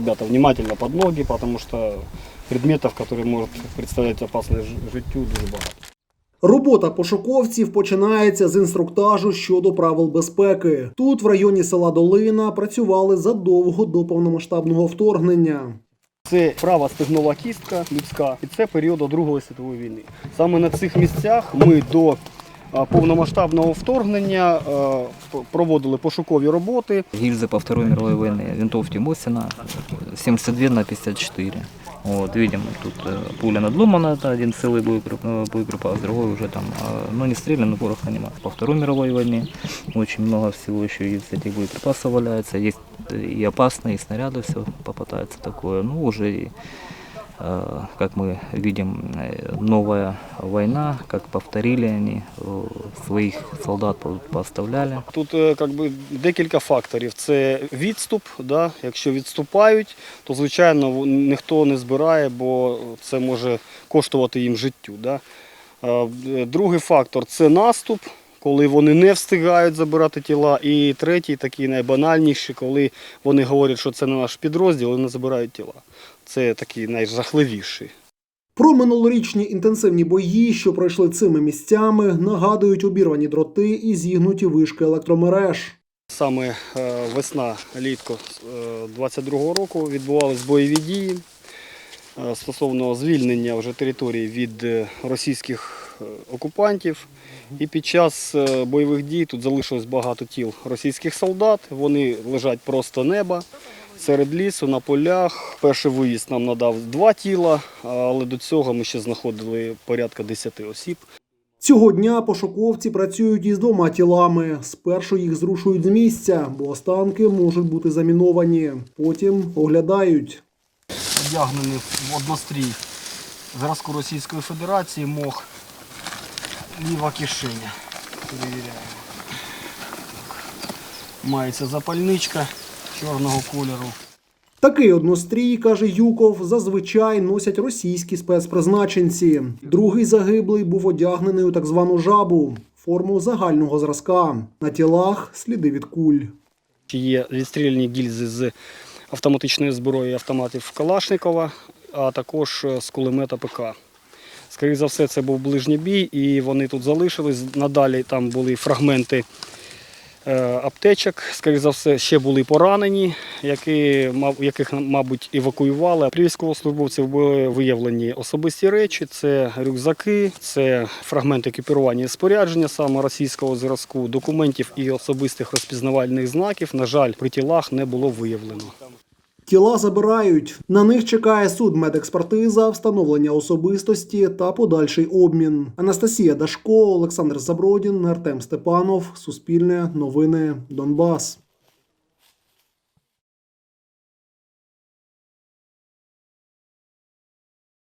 Ребята, внимательно под ноги, потому что предметов, которые может представлять опасность життю, дуже багато. Робота пошуковців починається з інструктажу щодо правил безпеки. Тут, в районі села Долина, працювали задовго до повномасштабного вторгнення. Це права стегнова кістка людська, і це періоду Другої світової війни. Саме на цих місцях ми до повномасштабного вторгнення а, п- проводили пошукові роботи. Гильзы по Второй мировой войны, винтовки Мосина, 72 на 54. Вот, видим, тут э, пуля надломана, это один целый боекреп- э, боеприпас, другой уже там, э, ну не стрелян, но пороха нема. По Второй мировой войне очень много всего еще из этих боеприпасов валяется, есть э, и опасные, и снаряды все попадается такое, ну уже и э, как мы видим, э, новая война, как повторили они, э, своих солдат по- поставляли. Тут е, как би, декілька факторів. Це відступ. Да? Якщо відступають, то звичайно в- ніхто не збирає, бо це може коштувати їм життю. Да? Е, Другий фактор це наступ, коли вони не встигають забирати тіла. І третій, такий найбанальніший, коли вони говорять, що це не наш підрозділ, і не забирають тіла. Це такий найжахливіший. Про минулорічні інтенсивні бої, що пройшли цими місцями, нагадують обірвані дроти і зігнуті вишки електромереж. Саме е, весна, літко е, 22-го року відбувались бойові дії е, стосовно звільнення вже території від е, російських е, окупантів. І під час е, бойових дій тут залишилось багато тіл російських солдат. Вони лежать просто неба серед лісу, на полях. Перший виїзд нам надав два тіла, але до цього ми ще знаходили порядка 10 осіб. Цього дня пошуковці працюють із двома тілами. Спершу їх зрушують з місця, бо останки можуть бути заміновані. Потім оглядають. одягнений в однострій зразку Російської Федерації мох ліва кишеня. Перевіряємо. Мається запальничка чорного кольору. Такий однострій, каже Юков, зазвичай носять російські спецпризначенці. Другий загиблий був одягнений у так звану жабу форму загального зразка. На тілах сліди від куль. Є відстріляні гільзи з автоматичної зброї автоматів Калашникова, а також е, з кулемета ПК. Скоріше за все, це був ближній бій, і вони тут залишились. Надалі там були фрагменти е, аптечок. Скоріше за все, ще були поранені, які, яких, мабуть, евакуювали. При військовослужбовців були виявлені особисті речі: це рюкзаки, це фрагменти екіпірування і спорядження саме російського зразку, документів і особистих розпізнавальних знаків. На жаль, при тілах не було виявлено. Тіла забирають. На них чекає суд медекспертиза, встановлення особистості та подальший обмін. Анастасія Дашко, Олександр Забродін, Артем Степанов. Суспільне новини Донбас.